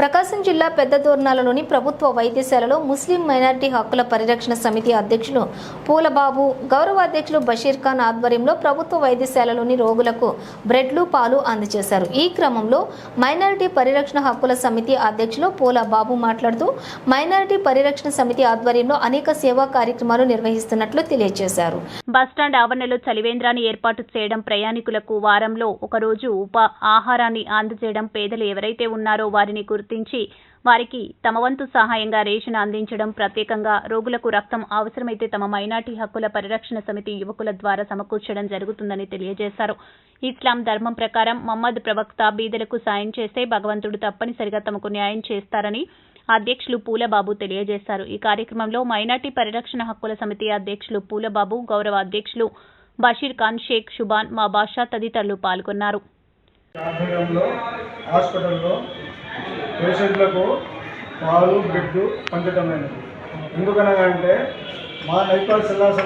ప్రకాశం జిల్లా పెద్ద పెద్దదోర్నాలలోని ప్రభుత్వ వైద్యశాలలో ముస్లిం మైనారిటీ హక్కుల పరిరక్షణ సమితి అధ్యక్షులు పూలబాబు గౌరవ అధ్యక్షులు బషీర్ ఖాన్ ఆధ్వర్యంలో ప్రభుత్వ వైద్యశాలలోని రోగులకు బ్రెడ్లు పాలు అందజేశారు. ఈ క్రమంలో మైనారిటీ పరిరక్షణ హక్కుల సమితి అధ్యక్షులు పూలబాబు మాట్లాడుతూ మైనారిటీ పరిరక్షణ సమితి ఆధ్వర్యంలో అనేక సేవా కార్యక్రమాలు నిర్వహిస్తున్నట్లు తెలియజేశారు. బస్టాండ్ ఆవరణలో చలివేంద్రాన్ని ఏర్పాటు చేయడం ప్రయాణికులకు వారంలో ఒకరోజు ఉప ఆహారాన్ని అందజేయడం పేదలు ఎవరైతే ఉన్నారో వారిని గుర్తు గుర్తించి వారికి తమ వంతు సహాయంగా రేషన్ అందించడం ప్రత్యేకంగా రోగులకు రక్తం అవసరమైతే తమ మైనార్టీ హక్కుల పరిరక్షణ సమితి యువకుల ద్వారా సమకూర్చడం జరుగుతుందని తెలియజేశారు. ఇస్లాం ధర్మం ప్రకారం మహమ్మద్ ప్రవక్త బీదలకు సాయం చేస్తే భగవంతుడు తప్పనిసరిగా తమకు న్యాయం చేస్తారని అధ్యక్షులు పూలబాబు తెలియజేశారు. ఈ కార్యక్రమంలో మైనార్టీ పరిరక్షణ హక్కుల సమితి అధ్యక్షులు పూలబాబు గౌరవ అధ్యక్షులు బషీర్ ఖాన్ షేక్ షుబాన్ మా బాషా తదితరులు పాల్గొన్నారు. ఆధ్వర్యంలో హాస్పిటల్లో పేషెంట్లకు పాలు బ్రెడ్ పంచటమైనది ఎందుకనగా అంటే మా నైపాల్ సిల్లాస